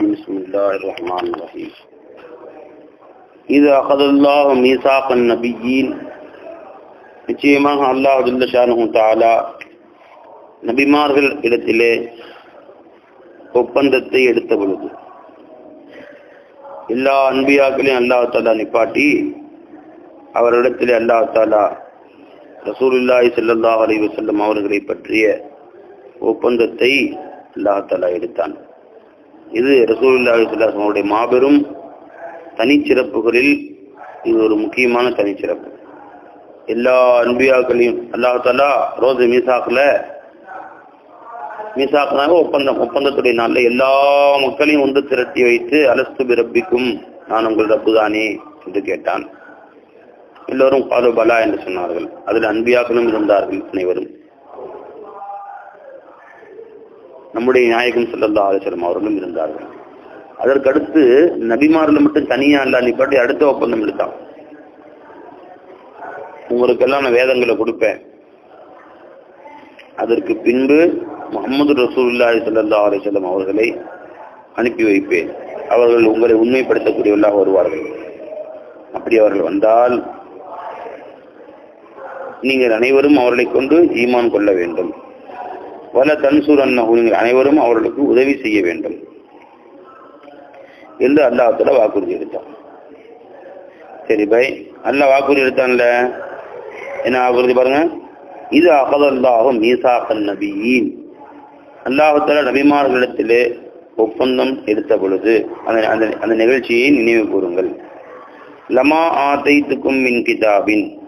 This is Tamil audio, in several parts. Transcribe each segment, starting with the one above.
بسم الله الرحمن الرحيم إذا أخذ الله ميثاق النبيين நிச்சயமாக அல்லாஹ் ஜல்லஷானு தாலா நபிமார்கள் இடத்திலே ஒப்பந்தத்தை எடுத்த பொழுது எல்லா அன்பியாக்களையும் அல்லாஹ் தாலா நிப்பாட்டி அவரிடத்திலே அல்லாஹ் தாலா ரசூலுல்லாஹி ஸல்லல்லாஹு அலைஹி வஸல்லம் அவர்களை பற்றிய ஒப்பந்தத்தை அல்லாஹ் தாலா எடுத்தான் இது ரசூலுல்லாஹி ஸல்லல்லாஹு மாபெரும் தனிச்சிறப்புகளில் இது ஒரு முக்கியமான தனிச்சிறப்பு. எல்லா அன்பியாக்களையும் அல்லாஹ் தாலா மீசாக்கில் மீசாக்குனாக ஒப்பந்தம் ஒப்பந்தத்துடைய நாளில் எல்லா மக்களையும் ஒன்று திரட்டி வைத்து அலஸ்து பிறப்பிக்கும் நான் உங்கள் ரப்பு தானே என்று கேட்டான். எல்லோரும் பாலு பலா என்று சொன்னார்கள். அதில் அன்பியாக்களும் இருந்தார்கள் அனைவரும். நம்முடைய நாயகம் சொல்லல்லா ஆலோசனம் அவர்களும் இருந்தார்கள். அதற்கடுத்து நபிமாரில் மட்டும் தனியா அல்லா நிப்பாட்டி அடுத்த ஒப்பந்தம் எடுத்தான். உங்களுக்கெல்லாம் நான் வேதங்களை கொடுப்பேன். அதற்கு பின்பு முகமது ரசூல்லாய் சல்லா அலிசல்லம் அவர்களை அனுப்பி வைப்பேன். அவர்கள் உங்களை உண்மைப்படுத்தக்கூடியவர்களாக வருவார்கள். அப்படி அவர்கள் வந்தால் நீங்கள் அனைவரும் அவர்களை கொண்டு ஈமான் கொள்ள வேண்டும். வல தன்சூர் அன்னஹு நீங்கள் அனைவரும் அவர்களுக்கு உதவி செய்ய வேண்டும். என்று அல்லாஹத்துல வாக்குறுதி எடுத்தான். சரி பை. அல்ல வாக்குறுதி எடுத்தான்ல. என்ன வாக்குறுதி பாருங்க? இது அகதல்லாகும் மீசாக்கன் நபியின். அல்லாஹத்தால நபிமார்களிடத்திலே ஒப்பந்தம் எடுத்த பொழுது அந்த அந்த அந்த நிகழ்ச்சியை நினைவு கூறுங்கள். லமா ஆத்தைத்துக்கும் மின் கிதாபின்.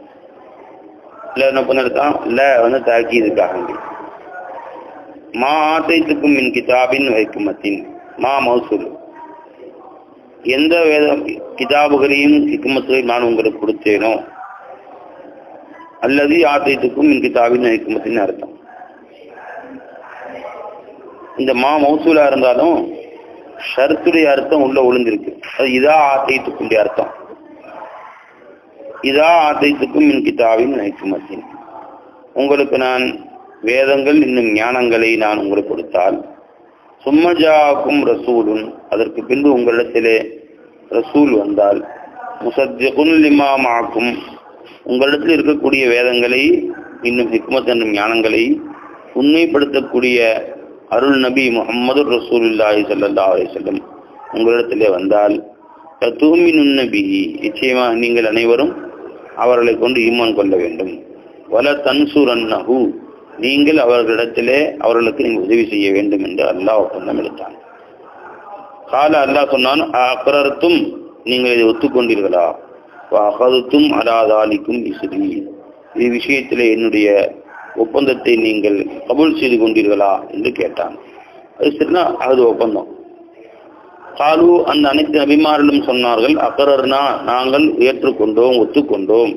இல்லை என்ன பண்ணிருக்கான் இல்லை வந்து தாக்கீதுக்காக மா ஆத்தைத்துக்கும் மின் கிதாபின் வைக்குமத்தின் மா மௌசூல். எந்த வேத கிதாபுகளையும் ஹிக்குமத்தையும் நான் உங்களுக்கு கொடுத்தேனோ அல்லது ஆத்தைத்துக்கும் மின் கிதாபின் ஹிக்குமத்தின் அர்த்தம். இந்த மா மௌசூலா இருந்தாலும் ஷர்த்துடைய அர்த்தம் உள்ள ஒளிந்திருக்கு. அது இதா ஆத்தைத்துக்குடைய அர்த்தம். இதா ஆத்தைத்துக்கும் மின் கிதாபின் ஹிக்குமத்தின் உங்களுக்கு நான் வேதங்கள் இன்னும் ஞானங்களை நான் உங்களுக்கு கொடுத்தால். சும்மஜாக்கும் ரசூலும் அதற்கு பின்பு உங்களிடத்திலே ரசூல் வந்தால். முசத்திகுன் லிமாமாக்கும் உங்களிடத்தில் இருக்கக்கூடிய வேதங்களை இன்னும் ஹிக்மத் என்னும் ஞானங்களை உண்மைப்படுத்தக்கூடிய அருள் நபி முகமது ரசூலுல்லாஹி சல்லா அலிசல்லம் உங்களிடத்திலே வந்தால். தூமின் நபி நிச்சயமாக நீங்கள் அனைவரும் அவர்களை கொண்டு ஈமான் கொள்ள வேண்டும். வல தன்சூரன்னஹு நீங்கள் அவர்களிடத்திலே அவர்களுக்கு நீங்கள் உதவி செய்ய வேண்டும் என்று அல்லாஹ் ஒப்பந்தம் எடுத்தான். கால அல்லாஹ் சொன்னான் அக்ரர்த்தும் நீங்கள் இதை ஒத்துக்கொண்டீர்களா? அகதுத்தும் அலாதாலிக்கும் இசுதி இது விஷயத்திலே என்னுடைய ஒப்பந்தத்தை நீங்கள் கபூல் செய்து கொண்டீர்களா என்று கேட்டான். அது சரினா அது ஒப்பந்தம். காலு அந்த அனைத்து அபிமாரிலும் சொன்னார்கள் அக்ரர்னா நாங்கள் ஏற்றுக்கொண்டோம் ஒத்துக்கொண்டோம்.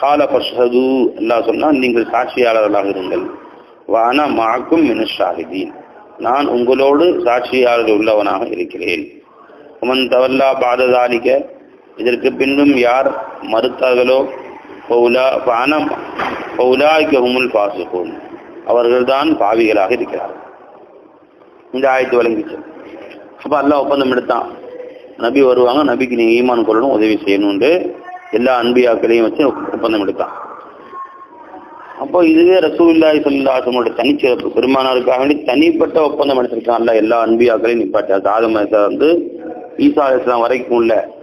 கால பஷது அல்லாஹ் சொன்னால் நீங்கள் சாட்சியாளர்களாக இருங்கள். வான மாக்கும் மினஷாஹிதீன் நான் உங்களோடு சாட்சியாளர் உள்ளவனாக இருக்கிறேன். உமன் தவல்லா பாததாலிக்க இதற்கு பின்னும் யார் மறுத்தார்களோ பௌலா பான பௌலாய்க்கு ஹுமுல் பாசுகோம் அவர்கள்தான் பாவிகளாக இருக்கிறார்கள். இந்த ஆயத்து வழங்கிச்சு. அப்போ அல்லாஹ் ஒப்பந்தம் எடுத்தான். நபி வருவாங்க நபிக்கு நீ ஈமான் கொள்ளணும் உதவி செய்யணும்னு. எல்லா அன்பியாக்களையும் வச்சு ஒப்பந்தம் எடுத்தான். அப்போ இதுவே ரசூல்லாய் சொல்லாசமோட தனிச்சிறப்பு. பெருமானாருக்காக வேண்டி தனிப்பட்ட ஒப்பந்தம் எடுத்திருக்கான்ல எல்லா அன்பியாக்களையும் நிப்பாட்டார் ஆதம் வந்து ஈசா இஸ்லாம் வரைக்கும் உள்ள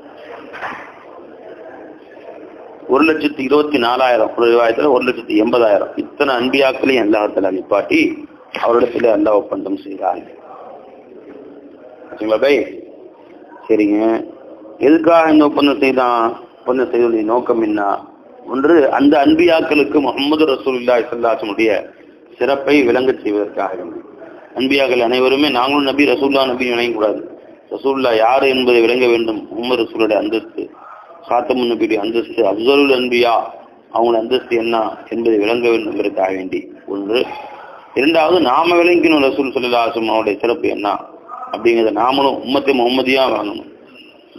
ஒரு லட்சத்தி இருபத்தி நாலாயிரம் ஒரு விவாயத்தில் ஒரு லட்சத்தி எண்பதாயிரம் இத்தனை அன்பியாக்களையும் எல்லாத்துல நிப்பாட்டி அவரிடத்துல எல்லா ஒப்பந்தம் செய்கிறாங்க பை சரிங்க. எதுக்காக இந்த ஒப்பந்தம் செய்தான்? ஒப்பந்தம் செய்வதனுடைய நோக்கம் என்ன? ஒன்று அந்த அன்பியாக்களுக்கு முகமது ரசூல்லா இசல்லாசனுடைய சிறப்பை விளங்க செய்வதற்காக அன்பியாக்கள் அனைவருமே நாங்களும் நபி ரசூல்லா நபி இணையக்கூடாது ரசூல்லா யார் என்பதை விளங்க வேண்டும்? முகமது ரசூலுடைய அந்தஸ்து. சாத்தமு நபியுடைய அந்தஸ்து அப்சலுல் அன்பியா அவங்களோட அந்தஸ்து என்ன என்பதை விளங்க வேண்டும் என்பதற்காக வேண்டி. ஒன்று இரண்டாவது நாம விளங்கினோம் ரசூல் சொல்லலாசம் அவனுடைய சிறப்பு என்ன? அப்படிங்கிறத நாமளும் உம்மத்தை முகமதியாக வாங்கணும்.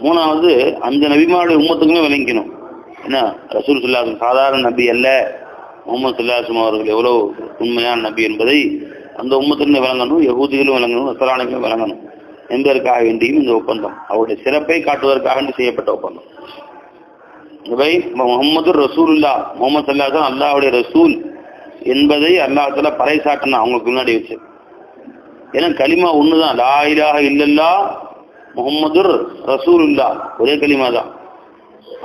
மூணாவது அந்த நபிமாருடைய உம்மத்துக்குமே விளங்கிக்கணும். என்ன? ரசூல் சுல்லாசம் சாதாரண நபி அல்ல. முகமது சுல்லாசம் அவர்கள் எவ்வளவு உண்மையான நபி என்பதை அந்த உம்மத்திலிருந்து விளங்கணும் யகூதிகளும் விளங்கணும் நசராணிகளும் விளங்கணும். என்பதற்காக வேண்டியும் இந்த ஒப்பந்தம். அவருடைய சிறப்பை காட்டுவதற்காக வேண்டி செய்யப்பட்ட ஒப்பந்தம். இவை முகமது ரசூலுல்லா முகமது சல்லாஹ் அல்லாவுடைய ரசூல் என்பதை அல்லாஹால பறைசாட்டினா அவங்களுக்கு முன்னாடி வச்சு. ஏன்னா களிமா ஒன்று தான் லாயிலாக இல்லல்லா முகமது ரசூலுல்லா ஒரே களிமா தான்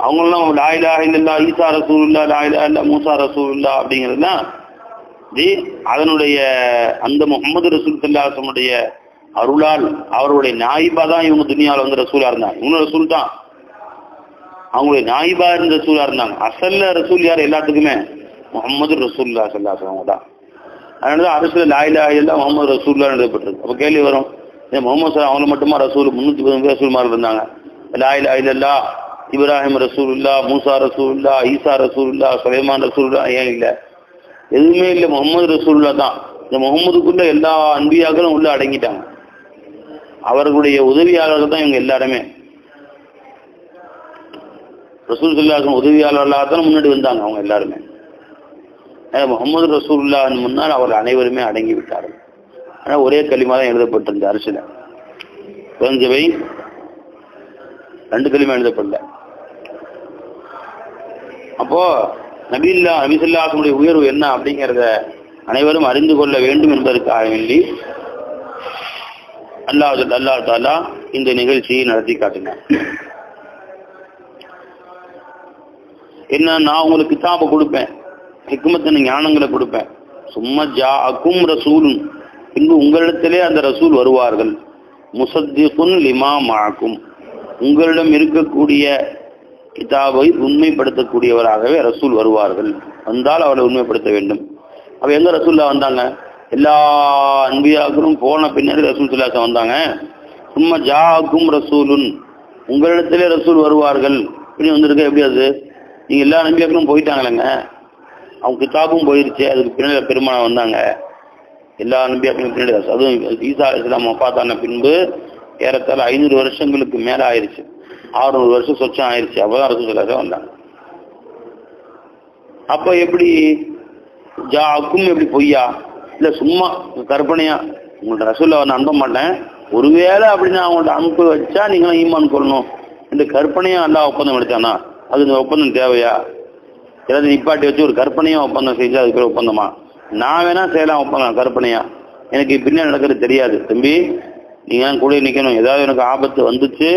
அவங்கெல்லாம் லா இல்லல்லா ஈசா ரசூலுல்லா லா இலாஹ இல்லா மூசா ரசூலுல்லா அப்படிங்கிறதுலாம் இது அதனுடைய அந்த முகமது ரசூல் சல்லாசனுடைய அருளால் அவருடைய நாயிபா தான் இவங்க துணியாவில் வந்து ரசூலா இருந்தாங்க. இவங்க ரசூல் தான். அவங்களுடைய நாயிபா இருந்த ரசூலா இருந்தாங்க. அசல்ல ரசூல் யார்? எல்லாத்துக்குமே முகமது ரசூல்லா சல்லாஸ் அவங்க தான். அதனாலதான் அரசுல லாயிலா இல்லா முகமது ரசூல்லா எழுதப்பட்டிருக்கு. அப்போ கேள்வி வரும் முகமது சார் அவங்க மட்டுமா ரசூல்? முந்நூற்றி பதினஞ்சு ரசூல்மார்கள் இருந்தாங்க. லாயில் ஐலல்லா இப்ராஹிம் ரசூலுல்லா மூசா ரசூலுல்லா ஈசா ரசூலுல்லா சுலைமான் ரசூலுல்லா ஏன் இல்லை? எதுவுமே இல்லை முகமது ரசூல்லா தான். இந்த முகமதுக்குள்ள எல்லா அன்பியாக்களும் உள்ள அடங்கிட்டாங்க. அவர்களுடைய உதவியாளர்கள் தான் இவங்க எல்லாருமே. ரசூல் சொல்லாசன் உதவியாளர்களாக தான் முன்னாடி வந்தாங்க அவங்க எல்லாருமே. முகமது ரசூல்லா முன்னால் அவர் அனைவருமே அடங்கி விட்டார்கள். ஆனால் ஒரே களிமா தான் எழுதப்பட்டிருந்த அரசில் குறைஞ்சவை ரெண்டு களிமா எழுதப்படல. அப்போ நபில்லா நபிசல்லாசனுடைய உயர்வு என்ன அப்படிங்கிறத அனைவரும் அறிந்து கொள்ள வேண்டும் என்பதற்காக வேண்டி அல்லாஹ் அல்லாஹ் தாலா இந்த நிகழ்ச்சியை நடத்தி காட்டினார். என்ன நான் உங்களுக்கு கிதாபை கொடுப்பேன் ஹிக்மத்தின் ஞானங்களை கொடுப்பேன். சும்மா ஜா அக்கும் ரசூலும் பின்பு உங்களிடத்திலே அந்த ரசூல் வருவார்கள். முசத்திகுன் லிமா மாக்கும். உங்களிடம் இருக்கக்கூடிய கிதாபை உண்மைப்படுத்தக்கூடியவராகவே ரசூல் வருவார்கள். வந்தால் அவரை உண்மைப்படுத்த வேண்டும். அப்போ எங்கே ரசூல்லா வந்தாங்க? எல்லா அன்பியாக்களும் போன பின்னாடி ரசூல் சுல்லாசம் வந்தாங்க. சும்மா ஜாக்கும் ரசூலுன். உங்களிடத்திலே ரசூல் வருவார்கள். இப்படி வந்திருக்க எப்படி அது? நீங்கள் எல்லா நம்பியாக்களும் போயிட்டாங்களேங்க. அவங்க கிதாபும் போயிருச்சு. அதுக்கு பின்னாடி பெருமானம் வந்தாங்க. எல்லா நம்பியாக்களும் பின்னாடி அதுவும் ஈசா இஸ்லாம் பார்த்தான பின்பு ஏறத்தாழ ஐநூறு வருஷங்களுக்கு மேலே ஆயிடுச்சு ஆறுநூறு வருஷம் சொச்சம் ஆயிடுச்சு அப்போதான் அரசு சுல்லாசம் வந்தாங்க. அப்போ எப்படி ஜாக்கும் எப்படி பொய்யா? இல்லை சும்மா கற்பனையா? உங்கள்ட்ட ரசூல்ல வந்து அனுப்ப மாட்டேன். ஒருவேளை அப்படின்னு அவங்கள்ட்ட அனுப்பி வச்சா நீங்களும் ஈமான் கொள்ளணும். இந்த கற்பனையா எல்லாம் ஒப்பந்தம் எடுத்தானா? அது இந்த ஒப்பந்தம் தேவையா? ஏதாவது நிப்பாட்டி வச்சு ஒரு கற்பனையாக ஒப்பந்தம் செஞ்சு அதுக்கு பேர் ஒப்பந்தமா? நான் வேணா செய்யலாம் ஒப்பந்தம் கற்பனையா? எனக்கு பின்னாடி நடக்கிறது தெரியாது. தம்பி நீங்க கூட நிக்கணும். ஏதாவது எனக்கு ஆபத்து வந்துச்சு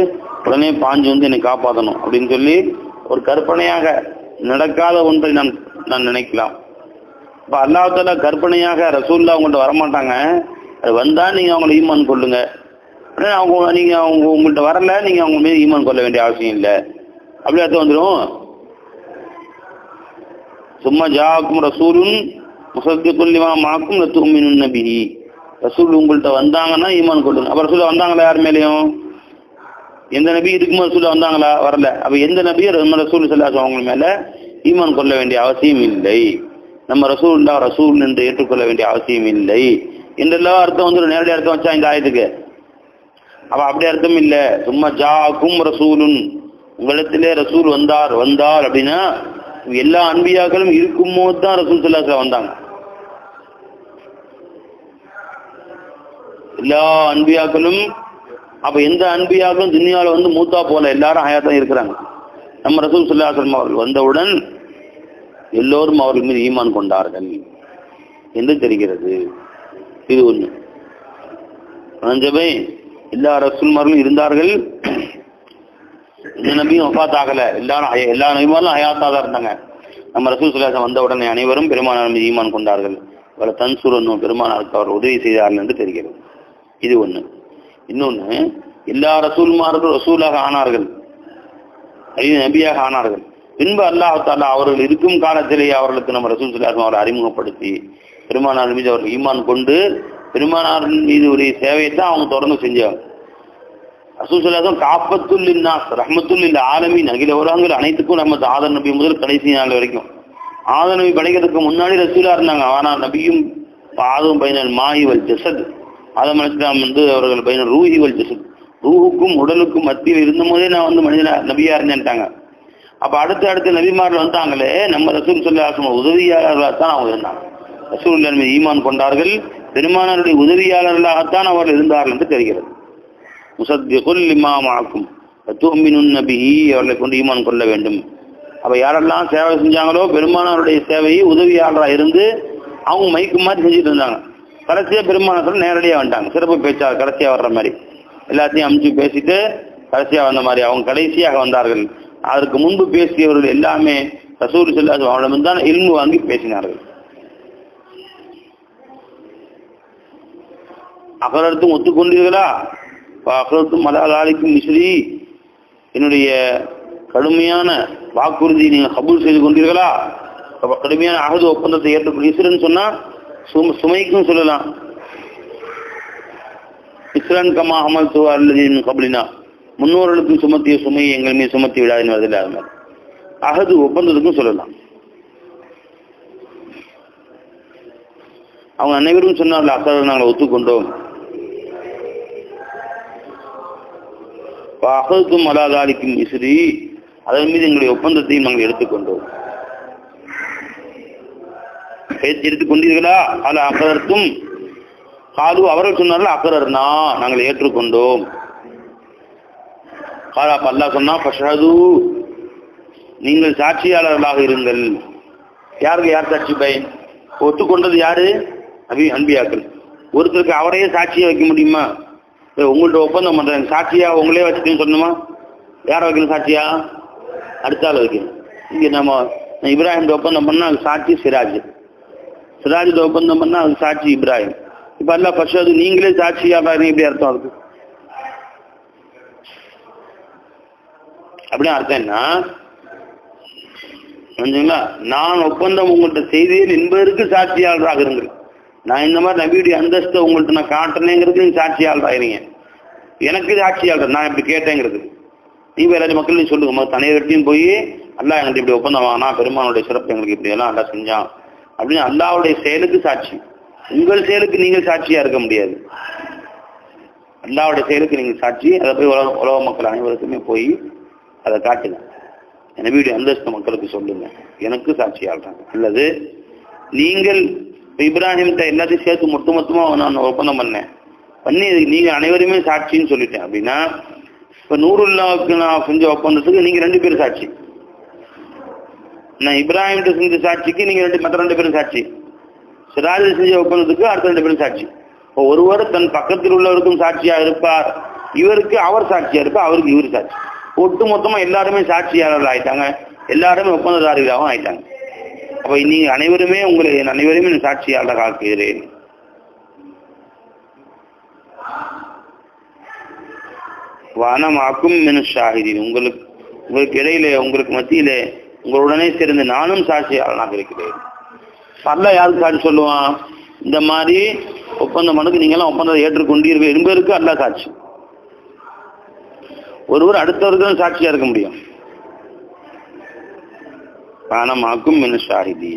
உடனே பாஞ்சு வந்து என்னை காப்பாற்றணும் அப்படின்னு சொல்லி ஒரு கற்பனையாக நடக்காத ஒன்றை நான் நான் நினைக்கலாம். இப்போ அல்லாத்தால கற்பனையாக ரசூல்லா அவங்கள்ட்ட வரமாட்டாங்க. அது வந்தால் நீங்கள் அவங்கள ஈமான் கொள்ளுங்க. அவங்க நீங்கள் அவங்க உங்கள்கிட்ட வரல நீங்கள் அவங்க மீது ஈமான் கொள்ள வேண்டிய அவசியம் இல்லை. அப்படி அர்த்தம் வந்துடும் சும்மா ஜாக்கும் ரசூலும் முசத்திக்குள்ளிமா மாக்கும் லத்துமினுன் நபிஹி. ரசூல் உங்கள்கிட்ட வந்தாங்கன்னா ஈமான் கொள்ளுங்க அப்போ ரசூல் வந்தாங்களா யார் மேலேயும்? எந்த நபி இதுக்கு ரசூல் வந்தாங்களா? வரல. அப்போ எந்த நபியும் நம்ம ரசூல் சொல்லாசம் அவங்க மேல ஈமான் கொள்ள வேண்டிய அவசியம் இல்லை. நம்ம ரசூல்லா ரசூல் என்று ஏற்றுக்கொள்ள வேண்டிய அவசியம் இல்லை. என்றெல்லாம் அர்த்தம் வந்து நேரடி அர்த்தம் வச்சா இந்த ஆயத்துக்கு. அப்போ அப்படி அர்த்தம் இல்லை. சும்மா ஜாக்கும் ரசூலுன். உங்களிடத்திலே ரசூல் வந்தார் வந்தார் அப்படின்னா எல்லா அன்பியாக்களும் இருக்கும் போது தான் ரசூல் சொல்லாச வந்தாங்க. எல்லா அன்பியாக்களும் அப்ப எந்த அன்பியாக்களும் துன்யாவில் வந்து மூத்தா போல எல்லாரும் ஹயாத்தான் இருக்கிறாங்க. நம்ம ரசூல் சொல்லாசலம் அவர்கள் வந்தவுடன் எல்லோரும் அவர்கள் மீது ஈமான் கொண்டார்கள். என்று தெரிகிறது. இது ஒன்று அஞ்சபை எல்லா ரசூல்மார்களும் இருந்தார்கள். இந்த நபியும் ஒஃபாத் ஆகலை எல்லாரும் எல்லா நபிமாரும் ஹயாத்தாக தான் இருந்தாங்க. நம்ம ரசூல் சுல்லாசம் வந்த உடனே அனைவரும் பெருமானார் மீது ஈமான் கொண்டார்கள். அவளை தன்சூரனும் பெருமானாருக்கு அவர் உதவி செய்தார்கள் என்று தெரிகிறது. இது ஒண்ணு. இன்னொன்னு எல்லா ரசூல்மார்களும் ரசூலாக ஆனார்கள். ஐந்து நபியாக ஆனார்கள். பின்பு அல்லாஹ் அவர்கள் இருக்கும் காலத்திலேயே அவர்களுக்கு நம்ம ரசூல் சுல்லாசம் அவரை அறிமுகப்படுத்தி பெருமானார் மீது அவர்கள் ஈமான் கொண்டு பெருமானார் மீது உடைய சேவையை தான் அவங்க தொடர்ந்து செஞ்சாங்க. ரசூல் சுல்லாசம் காப்பத்துல் இன்னாஸ் ரஹ்மத்துல் இல்ல ஆலமீன் அகில உலகங்கள் அனைத்துக்கும் நம்ம ஆதர் நபி முதல் கடைசி நாள் வரைக்கும். ஆதர் நபி படைக்கிறதுக்கு முன்னாடி ரசூலா இருந்தாங்க. ஆனால் நபியும் ஆதம் பைனல் மாஹி ஜெசத். ஆதம் அலிஸ்லாம் வந்து அவர்கள் பைனல் ரூஹிவல் ஜெசத். ரூஹுக்கும் உடலுக்கும் மத்தியில் இருந்த போதே நான் வந்து மனிதனா நபியா இருந்தேன்ட்டாங்க. அப்ப அடுத்து அடுத்த நபிமார்கள் வந்தாங்களே நம்ம ரசூல் சொல்லாசம் உதவியாளர்களாக தான் அவங்க இருந்தாங்க. ரசூல் மீது ஈமான் கொண்டார்கள். பெருமானாருடைய உதவியாளர்களாகத்தான் அவர்கள் இருந்தார்கள் என்று தெரிகிறது. முசத்திகுல் இமாமாக்கும் தூமினுன் நபிஹி அவர்களை கொண்டு ஈமான் கொள்ள வேண்டும். அப்போ யாரெல்லாம் சேவை செஞ்சாங்களோ பெருமானாருடைய சேவையை உதவியாளராக இருந்து அவங்க மைக்கு மாதிரி செஞ்சுட்டு இருந்தாங்க. கடைசியா பெருமானார் நேரடியாக வந்துட்டாங்க. சிறப்பு பேச்சாளர் கடைசியாக வர்ற மாதிரி. எல்லாத்தையும் அமுச்சு பேசிட்டு கடைசியா வந்த மாதிரி அவங்க கடைசியாக வந்தார்கள். அதற்கு முன்பு பேசியவர்கள் எல்லாமே ரசூல் செல்லாது அவனிடம் தான் இல்மு வாங்கி பேசினார்கள். அகரத்தும் ஒத்துக்கொண்டீர்களா? அகரத்தும் மலாலாலிக்கும் மிஸ்ரி என்னுடைய கடுமையான வாக்குறுதி நீங்கள் கபூல் செய்து கொண்டீர்களா? கடுமையான அகது ஒப்பந்தத்தை ஏற்படும் இஸ்ரன்னு சொன்னா சும சுமைக்கும் சொல்லலாம். இஸ்ரான் கமா அமல் துவா அல்லது கபலினா முன்னோர்களுக்கும் சுமத்திய சுமையை எங்கள் மீது சுமத்தி விடாதுன்னு வருதில்ல மாதிரி அகது ஒப்பந்தத்துக்கும் சொல்லலாம். அவங்க அனைவரும் சொன்னார்கள் அக்கறை நாங்கள் ஒத்துக்கொண்டோம். அகதுக்கும் அலாதாலிக்கும் இஸ்ரி அதன் மீது எங்களுடைய ஒப்பந்தத்தையும் நாங்கள் எடுத்துக்கொண்டோம். பேச்சு எடுத்துக் கொண்டீர்களா? அல்ல அக்கரத்தும் காலு அவர்கள் சொன்னார்கள் அக்கரர்னா நாங்கள் ஏற்றுக்கொண்டோம். காலா பல்லா சொன்னா பஷது நீங்கள் சாட்சியாளர்களாக இருங்கள். யாருக்கு யார் சாட்சி பயன்? ஒத்துக்கொண்டது யாரு? அபி அன்பியாக்கள். ஒருத்தருக்கு அவரையே சாட்சியை வைக்க முடியுமா? உங்கள்கிட்ட ஒப்பந்தம் பண்ணுறேன் சாட்சியா உங்களே வச்சுக்கணும்னு சொன்னோமா யாரை வைக்கணும் சாட்சியா? அடுத்த ஆள் வைக்கணும். இங்கே நம்ம இப்ராஹிம் ஒப்பந்தம் பண்ணா அது சாட்சி சிராஜ். சிராஜ் ஒப்பந்தம் பண்ணா அது சாட்சி இப்ராஹிம். இப்ப ஃபர்ஸ்ட் அது நீங்களே சாட்சியா எப்படி அர்த்தம் அதுக்கு? அப்படின்னு அர்த்தம் என்ன? நான் ஒப்பந்தம் உங்கள்கிட்ட செய்தியில் என்பதற்கு சாட்சியாளராக இருந்திருக்கு நான் இந்த மாதிரி நபியுடைய அந்தஸ்தை உங்கள்கிட்ட நான் காட்டுறேங்கிறது நீங்கள் சாட்சியாளராகிறீங்க எனக்கு சாட்சியாளர் நான் இப்படி கேட்டேங்கிறது. நீ வேற மக்கள் நீ சொல்லுங்க. தனியர்கிட்டையும் போய் அல்லா எங்கள்கிட்ட இப்படி ஒப்பந்தம் வாங்கினா பெருமானுடைய சிறப்பு எங்களுக்கு இப்படி எல்லாம் அல்லா செஞ்சான் அப்படின்னு அல்லாவுடைய செயலுக்கு சாட்சி. உங்கள் செயலுக்கு நீங்கள் சாட்சியாக இருக்க முடியாது. அல்லாவுடைய செயலுக்கு நீங்கள் சாட்சி. அதை போய் உலக உலக மக்கள் அனைவருக்குமே போய் அதை காட்டுங்க. நபியுடைய அந்தஸ்து மக்களுக்கு சொல்லுங்க. எனக்கு சாட்சியாகிறாங்க அல்லது நீங்கள் இப்ராஹிம்கிட்ட எல்லாத்தையும் சேர்த்து மொத்த மொத்தமா நான் ஒப்பந்தம் பண்ணேன். பண்ணி நீங்க அனைவருமே சாட்சின்னு சொல்லிட்டேன். அப்படின்னா இப்ப நூறுல்லாவுக்கு நான் செஞ்ச ஒப்பந்தத்துக்கு நீங்க ரெண்டு பேரும் சாட்சி. நான் இப்ராஹிம்கிட்ட செஞ்ச சாட்சிக்கு நீங்க ரெண்டு மற்ற ரெண்டு பேரும் சாட்சி. சிராஜ் செஞ்ச ஒப்பந்தத்துக்கு அடுத்த ரெண்டு பேரும் சாட்சி. இப்போ ஒருவர் தன் பக்கத்தில் உள்ளவருக்கும் சாட்சியா இருப்பார். இவருக்கு அவர் சாட்சியா இருப்பார் அவருக்கு இவர் சாட்சி. ஒட்டு மொத்தமா எல்லாருமே சாட்சியாளர்கள் ஆயிட்டாங்க எல்லாருமே ஒப்பந்ததாரிகளாகவும் ஆயிட்டாங்க. அப்ப நீங்கள் அனைவருமே உங்களை அனைவருமே நான் சாட்சியாளராக ஆக்குகிறேன். வானமாக்கும் மின் ஷாஹிதீன். உங்களுக்கு உங்களுக்கு இடையில உங்களுக்கு மத்தியில உங்களுடனே சேர்ந்து நானும் சாட்சியாளனாக இருக்கிறேன். அல்ல யாருக்கு சாட்சி சொல்லுவான் இந்த மாதிரி ஒப்பந்தம் மனுக்கு நீங்க எல்லாம் ஒப்பந்தத்தை ஏற்றுக்கொண்டீர்கள் என்பதற்கு அல்ல சாட்சி. ஒருவர் அடுத்தவருக்கு சாட்சியா இருக்க முடியும். பானமாக்கும் மின் ஷாஹிதி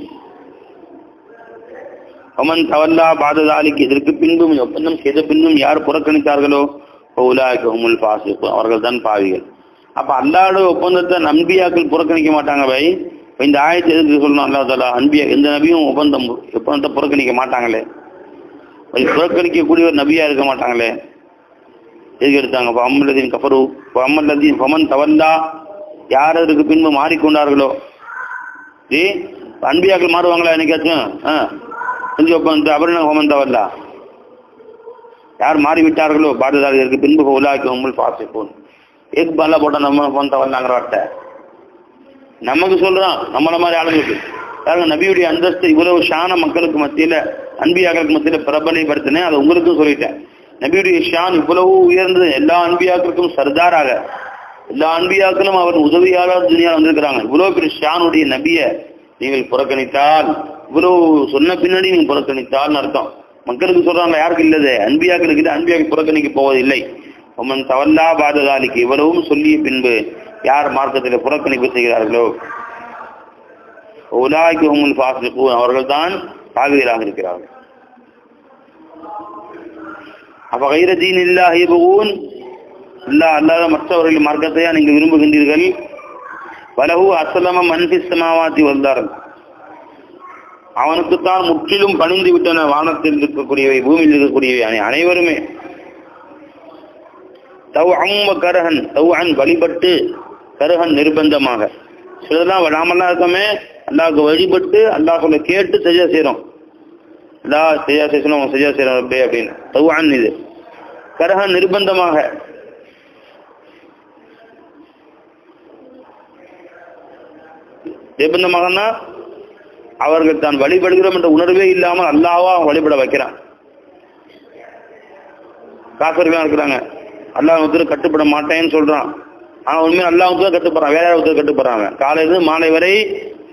ஒமன் தவல்லா பாததாலிக்கு இதற்கு பின்பும் ஒப்பந்தம் செய்த பின்பும் யார் புறக்கணித்தார்களோ உலாய்க்கு பாசிப்பு அவர்கள் தான் பாவிகள் அப்ப அல்லாட ஒப்பந்தத்தை நம்பியாக்கள் புறக்கணிக்க மாட்டாங்க பை இந்த ஆயத்தை எதுக்கு சொல்லணும் அல்லா தாலா அன்பியா எந்த நபியும் ஒப்பந்தம் ஒப்பந்தத்தை புறக்கணிக்க மாட்டாங்களே புறக்கணிக்கக்கூடிய ஒரு நபியா இருக்க மாட்டாங்களே எதுக்கு எடுத்தாங்க அம்மல்லதீன் கஃபரு அம்மல்லதீன் பமன் தவல்லா யார் அதற்கு பின்பு மாறிக்கொண்டார்களோ அன்பியாக்கள் மாறுவாங்களா என்னைக்காச்சும்? ஆ. செஞ்சு ஒப்பந்த அபரண ஹோமம் தவறல யார் மாறிவிட்டார்களோ பாரதாரிகளுக்கு பின்பு உலாக்கி உங்கள் பாசிப்போன் ஏக்கு பாலா போட்டா நம்ம போன் தவல்லாங்கிற வார்த்தை? நமக்கு சொல்றான். நம்மள மாதிரி ஆளுங்களுக்கு. பாருங்க நபியுடைய அந்தஸ்து இவ்வளவு ஷான மக்களுக்கு மத்தியில அன்பியாக்களுக்கு மத்தியில பிரபலப்படுத்தினேன். அதை உங்களுக்கும் சொல்லிட்டேன். நபியுடைய ஷான் இவ்வளவு உயர்ந்தது. எல்லா அன்பியாக்களுக்கும் சர்தாராக. எல்லா அன்பியாக்களும் அவர் உதவியாளர் துணியா வந்திருக்கிறாங்க. இவ்வளவு பெரிய ஷானுடைய நபிய நீங்கள் புறக்கணித்தால் இவ்வளவு சொன்ன பின்னாடி நீங்கள் புறக்கணித்தால் அர்த்தம். மக்களுக்கு சொல்றாங்க யாருக்கு இல்லது? அன்பியாக்களுக்கு இது அன்பியாக்கு புறக்கணிக்க போவதில்லை. உமன் தவல்லா பாதகாலிக்கு இவ்வளவும் சொல்லிய பின்பு யார் மார்க்கத்தில் புறக்கணிப்பு செய்கிறார்களோ உலாய்க்கு உங்கள் பாசிப்பு அவர்கள் தான் பாவிகளாக இருக்கிறார்கள். அப்ப கைர தீன் அல்லா அல்லாத மற்றவர்கள் மார்க்கத்தையா நீங்கள் விரும்புகின்றீர்கள்? வலகு அசலம மன்ஃபி சமாவாத்தி வந்தார்கள் அவனுக்குத்தான் முற்றிலும் பணிந்து விட்டன வானத்தில் இருக்கக்கூடியவை பூமியில் இருக்கக்கூடியவை அனைவருமே. தவ் அம்ம கரகன் தவ் அன் வழிபட்டு கருகன் நிர்பந்தமாக. சிலதெல்லாம் நாமெல்லாம் இருக்கோமே அல்லாவுக்கு வழிபட்டு அல்லாஹ் சொல்ல கேட்டு செய்யா செய்கிறோம் அல்லா செய்யா செய்யணும் செய்யா செய்கிறோம் அப்படியே அப்படின்னு. தவ் அன் இது. கரகன் நிர்பந்தமாக. நிர்பந்தமாகனா? அவர்கள் தான் வழிபடுகிறோம் என்ற உணர்வே இல்லாமல் அல்லாவா வழிபட வைக்கிறான். காசர்களாக இருக்கிறாங்க. அல்லாஹ் ஒருத்தர் கட்டுப்பட மாட்டேன்னு சொல்றான். ஆனா உண்மையா அல்லாஹ் ஒருத்தர் கட்டுப்படுறான். வேற ஒருத்தர் கட்டுப்படுறாங்க காலையிலிருந்து மாலை வரை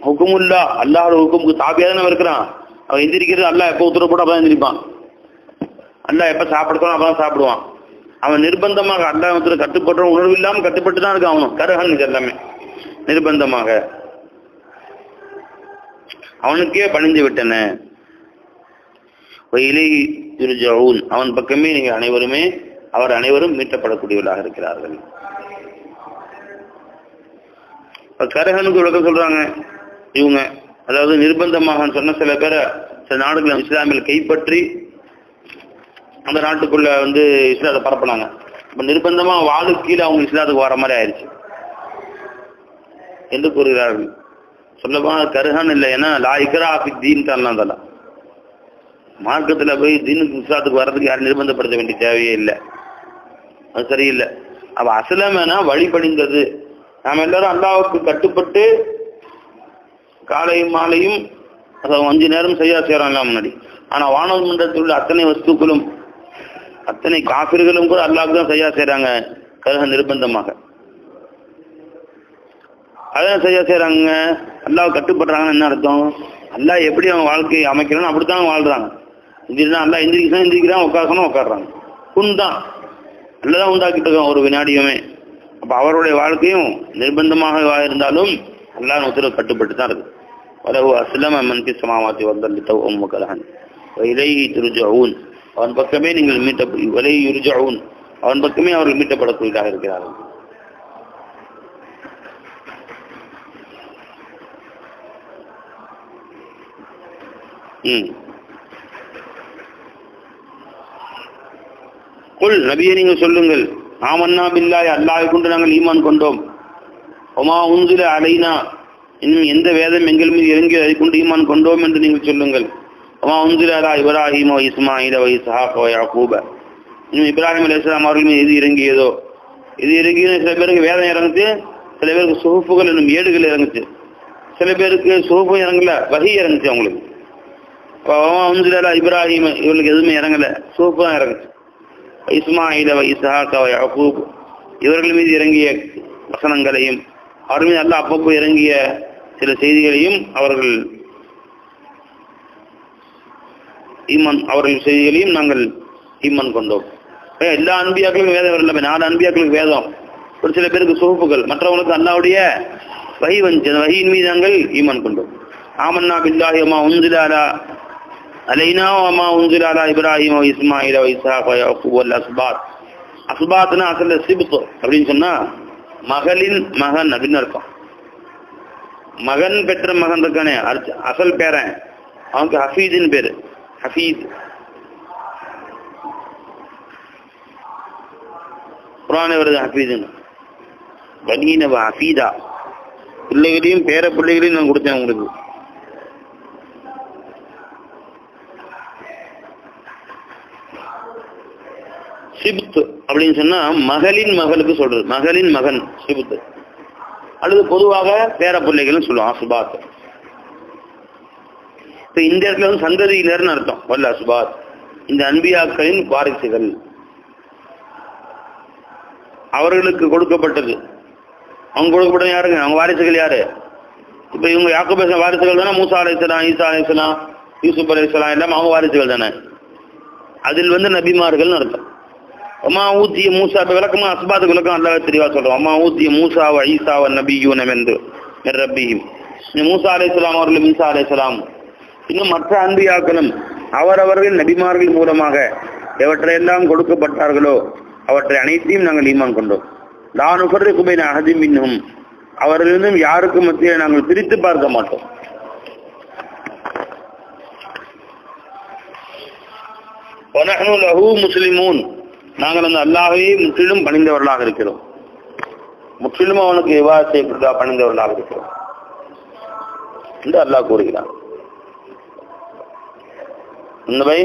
ஹுக்குமுல்லா. அல்லாஹோட ஹுக்குமுக்கு தாபியா இருக்கிறான். அவன் எந்திரிக்கிறது அல்லா எப்போ உத்தரவு போட அப்பதான் எந்திரிப்பான். அல்லா எப்ப சாப்பிடுறோம் அப்பதான் சாப்பிடுவான். அவன் நிர்பந்தமாக அல்லாஹ் ஒருத்தர் கட்டுப்படுற உணர்வு இல்லாமல் கட்டுப்பட்டு தான் இருக்கான் அவனும். கருகன் இது எல்லாமே. நிர்பந்தமாக. அவனுக்கே பணிந்து விட்டன. வயிலை திருஜவுன் அவன் பக்கமே நீங்கள் அனைவருமே அவர் அனைவரும் மீட்டப்படக்கூடியவர்களாக இருக்கிறார்கள். கரகனுக்கு விளக்கம் சொல்றாங்க இவங்க. அதாவது நிர்பந்தமாக சொன்ன சில பேரை சில நாடுகள் இஸ்லாமியில் கைப்பற்றி அந்த நாட்டுக்குள்ள வந்து இஸ்லாத்தை பரப்புனாங்க. இப்போ நிர்பந்தமா வாழு கீழே அவங்க இஸ்லாத்துக்கு வர மாதிரி ஆயிடுச்சு. என்று கூறுகிறார்கள். சொல்லப்போனா கருகன் இல்லை. ஏன்னா லா இக்கரா தீன் தான் அதெல்லாம் மார்க்கத்தில் போய் தீனுக்கு இஸ்லாத்துக்கு வர்றதுக்கு யாரும் நிர்பந்தப்படுத்த வேண்டிய தேவையே இல்லை. அது சரியில்லை. அப்போ அசலமேனா வழிபடிந்தது நாம் எல்லாரும் அல்லாவுக்கு கட்டுப்பட்டு காலையும் மாலையும் அதாவது அஞ்சு நேரம் செய்யா செய்கிறோம் எல்லாம் முன்னாடி. ஆனால் வானவர் மன்றத்தில் உள்ள அத்தனை வஸ்துக்களும் அத்தனை காபிர்களும் கூட அல்லாவுக்கு தான் செய்யா செய்கிறாங்க கருக நிர்பந்தமாக. அதான் சரியா செய்யறாங்க அல்லாவை கட்டுப்படுறாங்கன்னு என்ன அர்த்தம்? அல்லா எப்படி அவன் வாழ்க்கையை அமைக்கிறானோ அப்படித்தான் வாழ்றாங்க. இதுதான் அல்லா எந்திரிக்கணும் எந்திரிக்கிறான் உட்காரணும் உட்காடுறாங்க உண்தான் அல்லதான் உண்டாக்கிட்டு இருக்கான் ஒரு வினாடியுமே. அப்போ அவருடைய வாழ்க்கையும் நிர்பந்தமாக இருந்தாலும் அல்லாஹ் உத்தரவு கட்டுப்பட்டு தான் இருக்கு. வரவு அஸ்லம மன்கி சமாவாத்தி வந்தல் தவம் கலஹன். இலை திருஜவுன் அவன் பக்கமே நீங்கள் மீட்ட வலை யுருஜவுன் அவன் பக்கமே அவர்கள் மீட்டப்படக்கூடியதாக இருக்கிறார்கள். ம். குல் நபியை நீங்கள் சொல்லுங்கள். ஆமன்னா பில்லாய் அல்லாஹ் கொண்டு நாங்கள் ஈமான் கொண்டோம். ஒமா உந்துல அலைனா இன்னும் எந்த வேதம் எங்கள் மீது இறங்கி அதை கொண்டு ஈமான் கொண்டோம் என்று நீங்கள் சொல்லுங்கள். ஒமா உந்துல அலா இப்ராஹிமோ இஸ்மாயில வை சஹாஃபோ யாக்கூப. இன்னும் இப்ராஹிம் அலி இஸ்லாம் அவர்கள் மீது எது இறங்கியதோ இது இறங்கியது சில பேருக்கு வேதம் இறங்குச்சு சில பேருக்கு சுகுப்புகள் என்னும் ஏடுகள் இறங்குச்சு சில பேருக்கு சுகுப்பும் இறங்கல வகை இறங்குச்சு அவங்களுக்கு. அம்சுலா இப்ராஹிம் இவர்களுக்கு எதுவுமே இறங்கலை. சூப்பு தான் இறங்குச்சு. இஸ்மாயில இஸ்ஹாக்கா யகூப் இவர்கள் மீது இறங்கிய வசனங்களையும் அவர் மீது அல்ல அப்பப்போ இறங்கிய சில செய்திகளையும் அவர்கள் ஈமான் அவர்கள் செய்திகளையும் நாங்கள் ஈமான் கொண்டோம். எல்லா அன்பியாக்களுக்கும் வேதம் வரல நாலு அன்பியாக்களுக்கு வேதம். ஒரு சில பேருக்கு சுகுப்புகள் மற்றவங்களுக்கு அல்லாவுடைய வகி வந்து வகையின் மீது நாங்கள் ஈமான் கொண்டோம். ஆமன்னா பில்லாஹிமா அம்மா உந்திலாரா அலைனா அம்மா உந்திலாரா இப்ராஹிம் இஸ்மாயில் இஸ்ஹாக் யாக்கூப் வல் அஸ்பாத் அஸ்பாத்னா அசல்ல சிபு அப்படின்னு சொன்னா மகளின் மகன் அப்படின்னு அர்த்தம் மகன் பெற்ற மகன் இருக்கானே அர்ச்ச- அசல் பேரன் அவனுக்கு ஹஃபீதுன்னு பேரு ஹஃபீத் குரானே வருது ஹஃபீதுன்னு பனீனவ ஹஃபீதா பிள்ளைகளையும் பேர பிள்ளைகளையும் நான் கொடுத்தேன் உங்களுக்கு. சிபுத் அப்படின்னு சொன்னா மகளின் மகளுக்கு சொல்றது. மகளின் மகன் சிபுத். அல்லது பொதுவாக பேர பிள்ளைகள்னு சொல்லுவோம் அசுபாத். இப்ப இந்த இடத்துல வந்து சந்ததியினர்னு அர்த்தம். வல்ல அசுபாத். இந்த அன்பியாக்களின் வாரிசுகள். அவர்களுக்கு கொடுக்கப்பட்டது. அவங்க கொடுக்கப்பட்டது யாருங்க? அவங்க வாரிசுகள் யாரு? இப்போ இவங்க யாக்கோபு வாரிசுகள் தானே? மூசா அலைசலாம் ஈசா அலைசலாம் யூசுப் அலைசலாம் எல்லாம் அவங்க வாரிசுகள் தானே? அதில் வந்து நபிமார்கள்னு அர்த்தம். அம்மா ஊத்திய மூசா இப்ப விளக்கமா அஸ்பாத்துக்கு விளக்கம் நல்லா தெளிவா சொல்றோம் அம்மா ஊத்திய மூசாவ ஈசாவ நபியூன என்று ரப்பியும் மூசா அலைஹிஸ்ஸலாம் அவர்கள் மீசா அலைஹிஸ்ஸலாம் இன்னும் மற்ற அன்பியாக்களும் அவரவர்கள் நபிமார்கள் மூலமாக எவற்றையெல்லாம் கொடுக்கப்பட்டார்களோ அவற்றை அனைத்தையும் நாங்கள் ஈமான் கொண்டோம் நான் உபர்ற குபைன அகதிம் இன்னும் அவர்களிடம் யாருக்கும் மத்தியில் நாங்கள் பிரித்து பார்க்க மாட்டோம் وَنَحْنُ لَهُ مُسْلِمُونَ நாங்கள் அந்த அல்லாஹ்வை முற்றிலும் பணிந்தவர்களாக இருக்கிறோம். முற்றிலும் அவனுக்கு விவாதம் செய்யப்பட்டா பணிந்தவர்களாக இருக்கிறோம். என்று அல்லாஹ் கூறுகிறான். உண்மை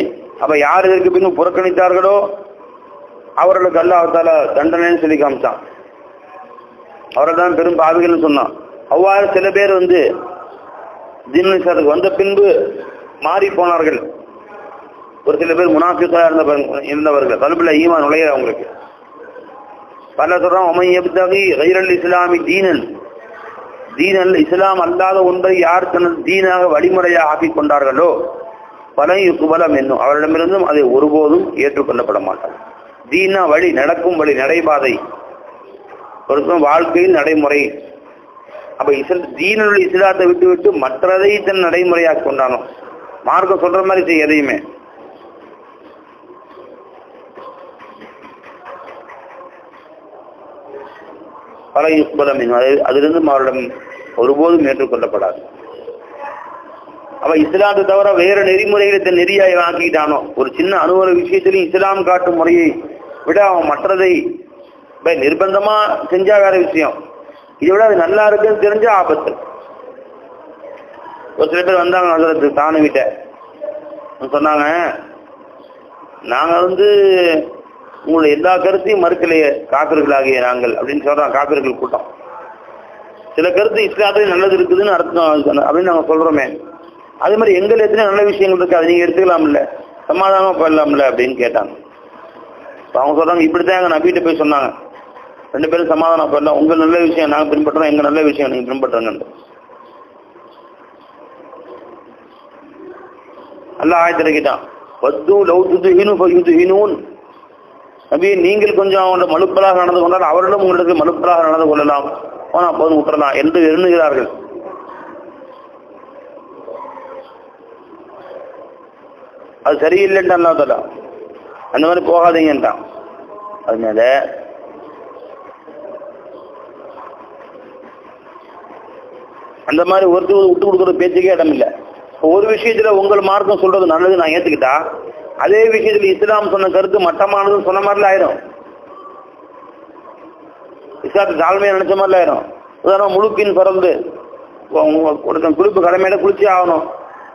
அப்ப யார் இதற்கு பின் புறக்கணித்தார்களோ அவர்களுக்கு அல்லாஹால தண்டனைன்னு சொல்லி காமிச்சான். அவரை தான் பெரும் பாவிகள்னு சொன்னான். அவ்வாறு சில பேர் வந்து ஜிம்னிசாருக்கு வந்த பின்பு மாறி போனார்கள். ஒரு சில பேர் முனாஃபிக்கா இருந்த இருந்தவர்கள் கல்புல ஈமா நுழையிற அவங்களுக்கு. பல சொல்றான் உமை எப்தகி இஸ்லாமி தீனன். தீனல் இஸ்லாம் அல்லாத ஒன்றை யார் தனது தீனாக வழிமுறையாக ஆக்கிக் கொண்டார்களோ பல குபலம் என்னும். அவரிடமிருந்தும் அதை ஒருபோதும் ஏற்றுக்கொள்ளப்பட மாட்டார் தீனா வழி நடக்கும் வழி நடைபாதை. பொருத்தம் வாழ்க்கையில் நடைமுறை. அப்ப இஸ்ல தீனுடைய இஸ்லாத்தை விட்டு விட்டு மற்றதை தன் நடைமுறையாக கொண்டானோ? மார்க்கம் சொல்ற மாதிரி எதையுமே. பல யுக்பலம் அதிலிருந்து அவரிடம் ஒருபோதும் ஏற்றுக்கொள்ளப்படாது. அவன் இஸ்லாத்தை தவிர வேற நெறிமுறைகளை தன் நெறியாய் ஆக்கிட்டானோ ஒரு சின்ன அனுபவ விஷயத்திலையும் இஸ்லாம் காட்டும் முறையை விட அவன் மற்றதை நிர்பந்தமா செஞ்சா வேற விஷயம். இதை விட அது நல்லா இருக்குன்னு தெரிஞ்ச ஆபத்து. ஒரு சில பேர் வந்தாங்க அதற்கு தானு கிட்ட. சொன்னாங்க நாங்க வந்து உங்களுடைய எல்லா கருத்தையும் மறுக்கலையே காப்பிர்களாகிய நாங்கள் அப்படின்னு சொல்றாங்க காப்பிர்கள் கூட்டம். சில கருத்து இஸ்லாத்திலே நல்லது இருக்குதுன்னு அர்த்தம் அப்படின்னு நாங்க சொல்றோமே. அதே மாதிரி எங்கள் எத்தனை நல்ல விஷயங்கள் இருக்கு அதை நீங்க எடுத்துக்கலாம்ல. சமாதானமா போயிடலாம்ல அப்படின்னு கேட்டாங்க. அவங்க சொல்றாங்க இப்படித்தான் எங்க நம்பிட்டு போய் சொன்னாங்க. ரெண்டு பேரும் சமாதானம் போயிடலாம். உங்க நல்ல விஷயம் நாங்க பின்பற்றோம் எங்க நல்ல விஷயம் நீங்க பின்பற்றுறங்க அல்ல ஆயத்திறக்கிட்டான் வத்து லவ் துதுஹினு ஃபயுதுஹினூன். நபி நீங்கள் கொஞ்சம் அவங்களோட மலுப்பலாக நடந்து கொண்டால் அவரிடம் உங்களுக்கு மலுப்பலாக நடந்து கொள்ளலாம். போனா போதும் விட்டுறலாம் என்று எண்ணுகிறார்கள். அது சரியில்லைன்ட்டு அல்லா தலா அந்த மாதிரி போகாதீங்கன்றான் அதனால அந்த மாதிரி ஒருத்தர் விட்டு கொடுக்குற பேச்சுக்கே இடம் இல்லை. ஒரு விஷயத்துல உங்கள் மார்க்கம் சொல்றது நல்லது நான் ஏத்துக்கிட்டா? அதே விஷயத்துல இஸ்லாம் சொன்ன கருத்து மட்டமானதுன்னு சொன்ன மாதிரில ஆயிரும். இஸ்லாத்து தாழ்மையை நினைச்ச மாதிரில ஆயிரும். உதாரணம் முழுக்கின் பிறந்து ஒருத்தன் குளிப்பு கடமையில குளிச்சே ஆகணும்.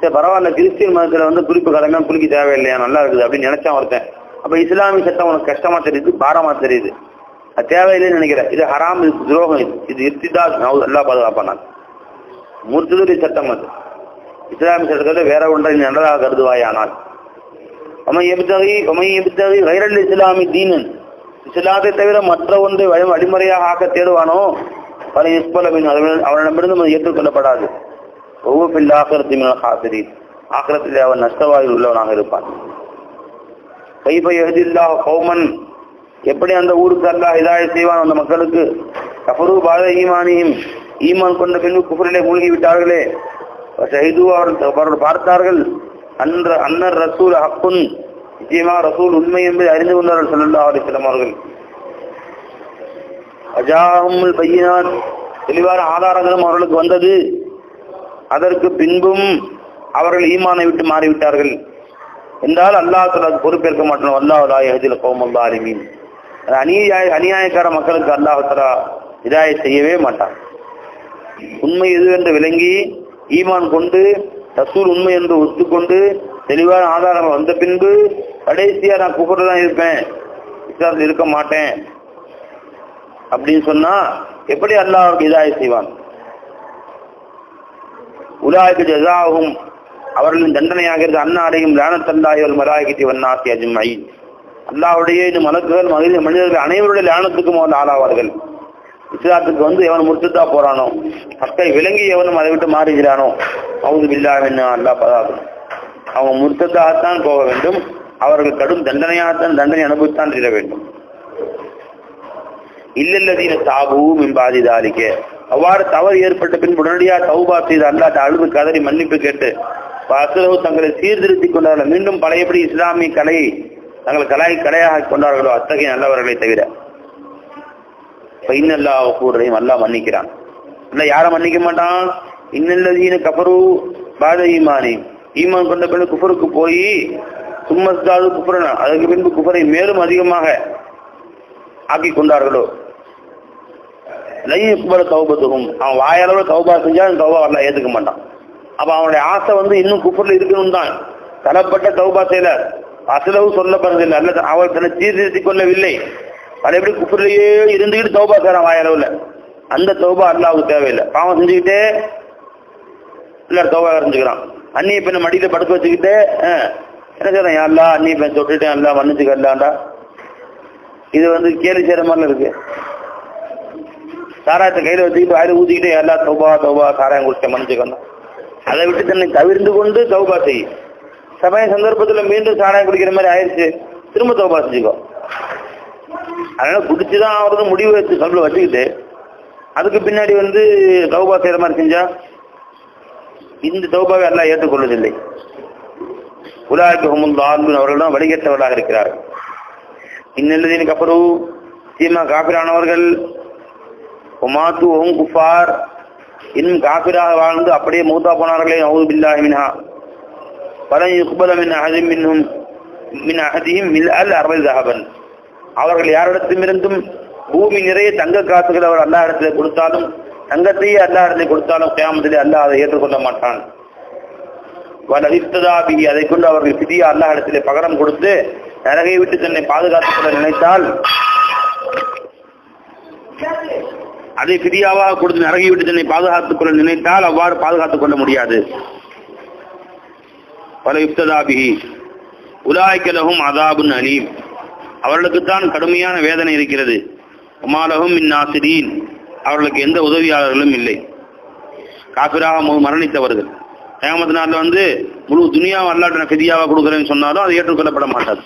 சரி பரவாயில்ல கிறிஸ்டியன் மதத்துல வந்து குளிப்பு கடமையாக குளிக்க தேவையில்லையா? நல்லா இருக்குது அப்படின்னு நினைச்சா ஒருத்தன். அப்போ இஸ்லாமிய சட்டம் உனக்கு கஷ்டமா தெரியுது பாரமா தெரியுது. அது தேவையில்லைன்னு நினைக்கிறேன். இது ஹராம் இது துரோகம் இது இது இருத்திதா நல்லா பாதுகாப்பான் நான். சட்டம் அது. இஸ்லாமிய சட்டத்தை வேற ஒன்றை நல்லதாக கருதுவாயானால். வைரல் இஸ்லாமி தீனன் இஸ்லாத்தை தவிர மற்ற ஒன்றை வழிமுறையாக ஆக்க தேடுவானோ பல இஸ்பலமின் அவனிடமிருந்து ஏற்றுக்கொள்ளப்படாது ஒவ்வொரு ஆக்கிரத்தி ஹாசிரி ஆக்கிரத்தில் அவன் நஷ்டவாயில் உள்ளவனாக இருப்பான் கைப எழுதில்லா கௌமன் எப்படி அந்த ஊருக்கு அல்லா இதாய செய்வான் அந்த மக்களுக்கு கஃபரு பாத ஈமானியும் ஈமான் கொண்ட பின்பு குஃபரிலே மூழ்கி விட்டார்களே ஷஹிது அவர் அவர்கள் பார்த்தார்கள் அன்ற அன்னர் ரசூல் ஹக்குன் நிச்சயமா ரசூல் உண்மை என்பதை அறிந்து கொண்டார்கள் சொல்லல்லா அலிஸ்லாம் அவர்கள். அஜாஹுல் பையினான் தெளிவான ஆதாரங்களும் அவர்களுக்கு வந்தது. அதற்கு பின்பும் அவர்கள் ஈமானை விட்டு மாறிவிட்டார்கள். என்றால் அல்லாஹ் அது பொறுப்பேற்க மாட்டோம் அல்லாஹ் எதில் கோமல்லா அலிமீன் அநியாய அநியாயக்கார மக்களுக்கு அல்லாஹலா இதாய செய்யவே மாட்டான். உண்மை எதுவென்று விளங்கி ஈமான் கொண்டு ரசூல் உண்மை என்று ஒத்துக்கொண்டு தெளிவான ஆதாரம் வந்த பின்பு கடைசியா நான் குப்பரை தான் இருப்பேன். இஸ்லாத்தில் இருக்க மாட்டேன். அப்படின்னு சொன்னா எப்படி அல்லாஹ் இதாய செய்வான்? உலாய்க்கு ஜசாவும் அவர்களின் தண்டனையாகிறது அன்னாரையும் லானத்தல்லாயவல் மலாய்கத்தி வண்ணாசி அஜுமை அல்லாவுடைய இது மலக்குகள் மனிதர்கள் அனைவருடைய லானத்துக்கும் வந்து ஆளாவார்கள். இஸ்லாத்துக்கு வந்து எவன் முர்த்ததா போறானோ? அக்கை விளங்கி எவனும் அதை விட்டு மாறுகிறானோ? அவங்க பில்லாவின் அல்லா பதாகும் அவங்க முர்த்ததாகத்தான் போக வேண்டும். அவர்கள் கடும் தண்டனையாகத்தான் தண்டனை அனுபவித்தான் தீர வேண்டும். இல்லல்லதீன தாபுவும் இம்பாதி தாலிக்கே அவ்வாறு தவறு ஏற்பட்ட பின் உடனடியாக தௌபா செய்து அல்லாட்ட அழுது கதறி மன்னிப்பு கேட்டு அசுரவு தங்களை சீர்திருத்திக் கொண்டார்கள். மீண்டும் பழையபடி இஸ்லாமிய கலையை தங்கள் கலாய் கலையாக கொண்டார்களோ? அத்தகைய நல்லவர்களை தவிர. இன்னல்லா கூடுறையும் அல்லா மன்னிக்கிறான். இல்லை யாரை மன்னிக்க மாட்டான்? இன்னல்லதீன கபரு பாத ஈமானி. ஈமான் கொண்ட பின் குஃபருக்கு போய் சும்மஸ்தாது குஃபரனா. அதுக்கு பின்பு குஃபரை மேலும் அதிகமாக ஆக்கி கொண்டார்களோ? லையுக்பல தௌபத்துகும். அவன் வாயளவு தௌபா செஞ்சா அந்த தௌபா வரலாம் ஏத்துக்க மாட்டான். அப்ப அவனுடைய ஆசை வந்து இன்னும் குஃபரில் இருக்கணும் தான். தரப்பட்ட தௌபா செய்யல. அசலவு சொல்லப்படுறதில்லை அல்ல அவள் தன்னை சீர்திருத்திக் கொள்ளவில்லை. பல எப்படி குஃபர்லயே இருந்துக்கிட்டு தௌபா செய்யறான் வாயளவுல அந்த தௌபா அல்லாவுக்கு தேவையில்லை. பாவம் செஞ்சுக்கிட்டே இல்ல தௌபா அறிஞ்சுக்கிறான் அந்நிய பெண்ணை மடியில படுக்க வச்சுக்கிட்டு என்ன செய்யறான் அல்லா அந்நிய பெண் தொட்டுட்டேன் அல்லா மன்னிச்சுக்கலாண்டா இது வந்து கேலி செய்யற மாதிரில இருக்கு. சாராயத்தை கையில வச்சுக்கிட்டு வாயில ஊத்திக்கிட்டு எல்லா தௌபா தௌபா சாராயம் குடிச்ச மன்னிச்சுக்கணும் அதை விட்டு தன்னை தவிர்ந்து கொண்டு தௌபா செய். சமய சந்தர்ப்பத்துல மீண்டும் சாராயம் குடிக்கிற மாதிரி ஆயிடுச்சு திரும்ப தௌபா செஞ்சுக்கோ. அதனால குடிச்சுதான் அவரது முடிவு எடுத்து சொல்ல வச்சுக்கிட்டு அதுக்கு பின்னாடி வந்து தௌபா செய்யற மாதிரி செஞ்சா இந்த தௌபாவை எல்லாம் ஏற்றுக்கொள்வதில்லை. உலாக்கு ஹுமுல் ஆல்மின் அவர்கள் தான் வழிகட்டவர்களாக இருக்கிறார்கள். இன்னல்லதீனுக்கு அப்புறம் சீமா காபிரானவர்கள் ஒமாத்து ஓம் குஃபார் இன்னும் காபிராக வாழ்ந்து அப்படியே மூத்தா போனார்களே நவுது பில்லாஹி மின்ஹா. பலன் யுக்பல மின் அஹதிம் மின்ஹும் மின் அஹதியும் மில் அல் அறுபது தகவன் அவர்கள் யாரிடத்திலிருந்தும் பூமி நிறைய தங்க காசுகள் அவர் அல்லா இடத்துல கொடுத்தாலும் தங்கத்தையே அல்லா இடத்துல கொடுத்தாலும் கியாமத்திலே அல்லா அதை ஏற்றுக்கொள்ள மாட்டான். வலவித்ததாபி அதை கொண்டு அவர்கள் சிறிய அல்லா இடத்திலே பகரம் கொடுத்து நரகை விட்டு தன்னை பாதுகாத்துக் கொள்ள நினைத்தால் அதை பிரியாவாக கொடுத்து நரகை விட்டு தன்னை பாதுகாத்துக் கொள்ள நினைத்தால் அவ்வாறு பாதுகாத்துக் கொள்ள முடியாது. பல யுக்ததாபிகி உலாய்க்கலகும் அதாபுன் அலீம். அவர்களுக்குத்தான் கடுமையான வேதனை இருக்கிறது. உமாலகும் இந்நாசிரீன் அவர்களுக்கு எந்த உதவியாளர்களும் இல்லை. காபிராக மரணித்தவர்கள். ஏமத்து நாட்டில் வந்து முழு துணியா வரலாற்று நான் கொடுக்குறேன்னு சொன்னாலும் அது ஏற்றுக்கொள்ளப்பட மாட்டாது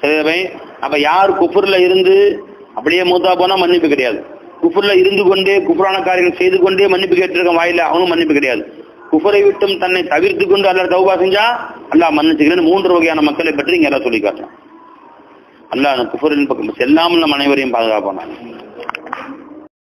சரி அப்ப யார் குஃபுர்ல இருந்து அப்படியே மூத்தா போனா மன்னிப்பு கிடையாது. குஃபுர்ல இருந்து கொண்டே குஃபுரான காரியங்கள் செய்து கொண்டே மன்னிப்பு கேட்டிருக்க வாயில அவனும் மன்னிப்பு கிடையாது. குஃபரை விட்டும் தன்னை தவிர்த்து கொண்டு அல்லா தௌபா செஞ்சா அல்லா மன்னிச்சுக்கிறேன்னு மூன்று வகையான மக்களை பற்றி இங்க எல்லாம் சொல்லி காட்டலாம் அல்லா அந்த குஃபரின் பக்கம் செல்லாமல் நம் அனைவரையும் பாதுகாப்பான